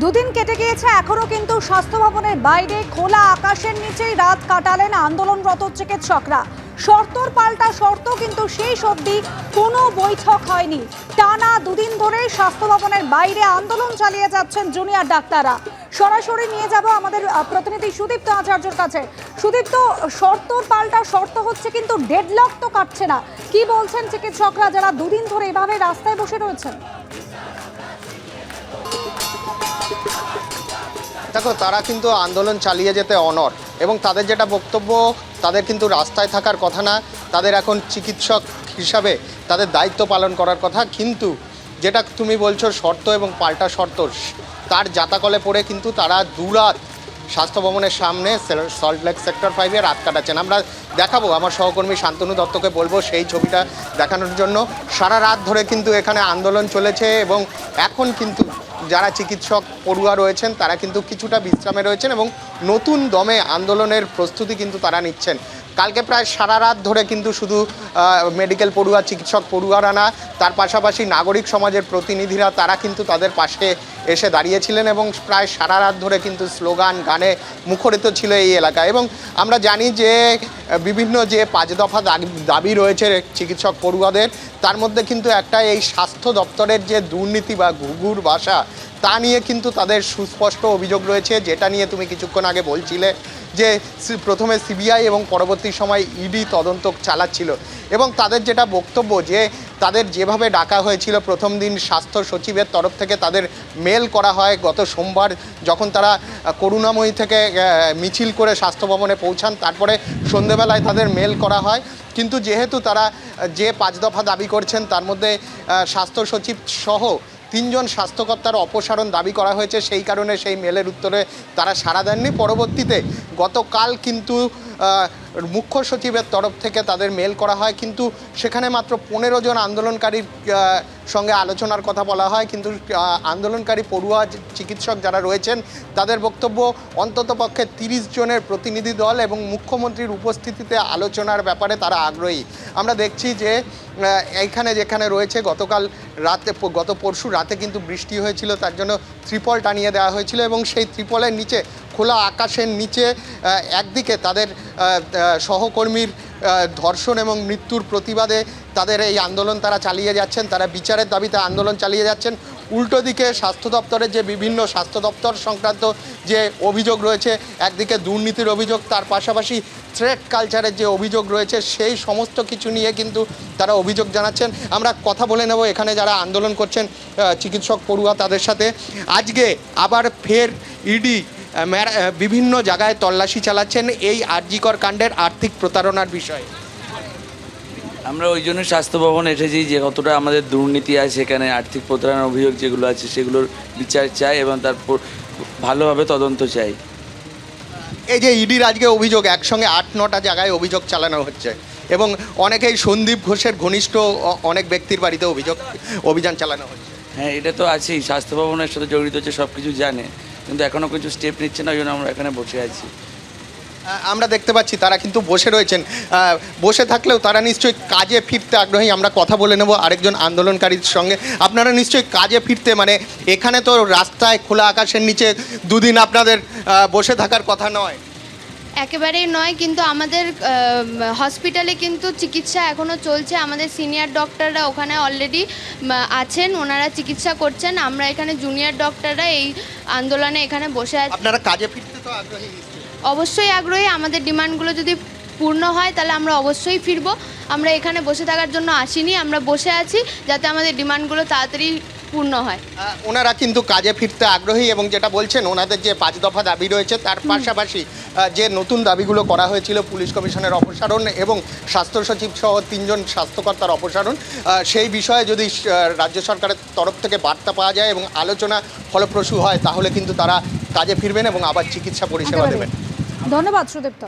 দুদিন কেটে গিয়েছে এখনও কিন্তু স্বাস্থ্য ভবনের বাইরে খোলা আকাশের নিচেই রাত কাটালেন আন্দোলনরত চিকিৎসকরা। শর্তর পাল্টা শর্ত কিন্তু সেই অবধি কোনো বৈঠক হয়নি। টানা দুদিন ধরে স্বাস্থ্য ভবনের বাইরে আন্দোলন চালিয়ে যাচ্ছেন জুনিয়র ডাক্তাররা। সরাসরি নিয়ে যাব আমাদের প্রতিনিধি সুদীপ্ত আচার্যর কাছে। সুদীপ্ত, শর্তর পাল্টা শর্ত হচ্ছে কিন্তু ডেডলক তো কাটছে না। কি বলছেন চিকিৎসকরা যারা দুদিন ধরে এভাবে রাস্তায় বসে রয়েছেন? দেখো, তারা কিন্তু আন্দোলন চালিয়ে যেতে অনর এবং তাদের যেটা বক্তব্য, তাদের কিন্তু রাস্তায় থাকার কথা না। তাদের এখন চিকিৎসক হিসাবে তাদের দায়িত্ব পালন করার কথা। কিন্তু যেটা তুমি বলছো, শর্ত এবং পাল্টা শর্ত, তার জাতাকলে পড়ে কিন্তু তারা দুরাত স্বাস্থ্য ভবনের সামনে সল্টলেক সেক্টর ফাইভে রাত কাটাচ্ছেন। আমরা দেখাবো, আমার সহকর্মী শান্তনু দত্তকে বলব সেই ছবিটা দেখানোর জন্য। সারা রাত ধরে কিন্তু এখানে আন্দোলন চলেছে এবং এখন কিন্তু যারা চিকিৎসক পড়ুয়া রয়েছেন, তারা কিন্তু কিছুটা বিশ্রামে রয়েছেন এবং নতুন দমে আন্দোলনের প্রস্তুতি কিন্তু তারা নিচ্ছেন। কালকে প্রায় সারা রাত ধরে কিন্তু শুধু মেডিকেল পড়ুয়া, চিকিৎসক পড়ুয়ারা না, তার পাশাপাশি নাগরিক সমাজের প্রতিনিধিরা, তারা কিন্তু তাদের পাশে এসে দাঁড়িয়েছিলেন এবং প্রায় সারা রাত ধরে কিন্তু স্লোগান, গানে মুখরিত ছিল এই এলাকা এবং আমরা জানি যে, বিভিন্ন যে পাঁচ দফা দাবি- রয়েছে চিকিৎসক পড়ুয়াদের, তার মধ্যে কিন্তু একটা এই স্বাস্থ্য দপ্তরের যে দুর্নীতি বা ঘুঘুর বাসা, তা নিয়ে কিন্তু তাদের সুস্পষ্ট অভিযোগ রয়েছে, যেটা নিয়ে তুমি কিছুক্ষণ আগে বলছিলে। যে প্রথমে সিবিআই এবং পরবর্তী সময় ইডি তদন্ত চালাচ্ছিল। এবং তাদের যেটা বক্তব্য যে তাদের যেভাবে ডাকা হয়েছিল প্রথম দিন স্বাস্থ্য সচিবের তরফ থেকে তাদের মেল করা হয় গত সোমবার, যখন তারা করুণাময়ী থেকে মিছিল করে স্বাস্থ্য ভবনে পৌঁছান, তারপরে সন্ধেবেলায় তাদের মেল করা হয়। কিন্তু যেহেতু তারা যে পাঁচ দফা দাবি করছেন, তার মধ্যে স্বাস্থ্য সচিব সহ তিনজন স্বাস্থ্যকর্তার অপসারণ দাবি করা হয়েছে। সেই কারণে সেই মেলের উত্তরে তারা সাড়া দেননি। পরবর্তীতে গতকাল কিন্তু মুখ্য সচিবের তরফ থেকে তাদের মেল করা হয়, কিন্তু সেখানে মাত্র পনেরো জন আন্দোলনকারীর সঙ্গে আলোচনার কথা বলা হয়। কিন্তু আন্দোলনকারী পড়ুয়া চিকিৎসক যারা রয়েছেন, তাদের বক্তব্য অন্ততপক্ষে তিরিশ জনের প্রতিনিধি দল এবং মুখ্যমন্ত্রীর উপস্থিতিতে আলোচনার ব্যাপারে তারা আগ্রহী। আমরা দেখছি যে এইখানে যেখানে রয়েছে, গতকাল রাতে, গত পরশু রাতে কিন্তু বৃষ্টি হয়েছিল, তার জন্য ত্রিপল টানিয়ে দেওয়া হয়েছিল এবং সেই ত্রিপলের নিচে খোলা আকাশের নিচে একদিকে তাদের সহকর্মীর ধর্ষণ এবং মৃত্যুর প্রতিবাদে তাদের এই আন্দোলন তারা চালিয়ে যাচ্ছেন, তারা বিচারের দাবিতে আন্দোলন চালিয়ে যাচ্ছেন। উল্টো দিকে স্বাস্থ্য দপ্তরের যে বিভিন্ন স্বাস্থ্য দপ্তর সংক্রান্ত যে অভিযোগ রয়েছে, একদিকে দুর্নীতির অভিযোগ, তার পাশাপাশি থ্রেড কালচারের যে অভিযোগ রয়েছে, সেই সমস্ত কিছু নিয়ে কিন্তু তারা অভিযোগ জানাচ্ছেন। আমরা কথা বলে নেব এখানে যারা আন্দোলন করছেন চিকিৎসক পড়ুয়া তাদের সাথে। আজকে আবার ফের ইডি বিভিন্ন জায়গায় তল্লাশি চালাচ্ছেন এই আরজিকর কাণ্ডের আর্থিক প্রতারণার বিষয়ে। আমরা ওই জন্য স্বাস্থ্য ভবন এসেছি যে কতটা আমাদের দুর্নীতি আছে সেখানে আর্থিক প্রতারণার অভিযোগ যেগুলো আছে সেগুলোর বিচার চাই এবং তারপর ভালোভাবে তদন্ত চাই। এই যে ইডির আজকে অভিযোগ একসঙ্গে আট নটা জায়গায় অভিযোগ চালানো হচ্ছে এবং অনেকেই সন্দীপ ঘোষের ঘনিষ্ঠ অনেক ব্যক্তির বাড়িতে অভিযোগ অভিযান চালানো হচ্ছে। হ্যাঁ এটা তো আছেই স্বাস্থ্য ভবনের সাথে জড়িত হচ্ছে সব কিছু জানে। কিন্তু এখনও কিছু স্টেপ নিচ্ছে না, ওই জন্য আমরা এখানে বসে আছি। আমরা দেখতে পাচ্ছি, তারা কিন্তু বসে রয়েছেন। বসে থাকলেও তারা নিশ্চয়ই কাজে ফিরতে আগ্রহী। আমরা কথা বলে নেব আরেকজন আন্দোলনকারীর সঙ্গে। আপনারা নিশ্চয়ই কাজে ফিরতে মানে এখানে তো রাস্তায় খোলা আকাশের নিচে দুদিন আপনাদের বসে থাকার কথা নয়। একেবারেই নয় কিন্তু আমাদের হসপিটালে কিন্তু চিকিৎসা এখনও চলছে। আমাদের সিনিয়র ডক্টররা ওখানে অলরেডি আছেন ওনারা চিকিৎসা করছেন। আমরা এখানে জুনিয়র ডক্টররা এই আন্দোলনে এখানে বসে আছি। আপনারা কাজে ফিরতে তো আগ্রহী অবশ্যই আগ্রহী। আমাদের ডিমান্ডগুলো যদি পূর্ণ হয় তাহলে আমরা অবশ্যই ফিরব। আমরা এখানে বসে থাকার জন্য আসিনি আমরা বসে আছি যাতে আমাদের ডিমান্ডগুলো তাড়াতাড়ি পূর্ণ হয়। ওনারা কিন্তু কাজে ফিরতে আগ্রহী এবং যেটা বলছেন ওনাদের যে পাঁচ দফা দাবি রয়েছে তার পাশাপাশি যে নতুন দাবিগুলো করা হয়েছিল পুলিশ কমিশনের অপসারণ এবং স্বাস্থ্য সচিব সহ তিনজন স্বাস্থ্যকর্তার অপসারণ সেই বিষয়ে যদি রাজ্য সরকারের তরফ থেকে বার্তা পাওয়া যায় এবং আলোচনা ফলপ্রসূ হয় তাহলে কিন্তু তারা কাজে ফিরবেন এবং আবার চিকিৎসা পরিষেবা দেবেন। ধন্যবাদ সুদীপ্ত।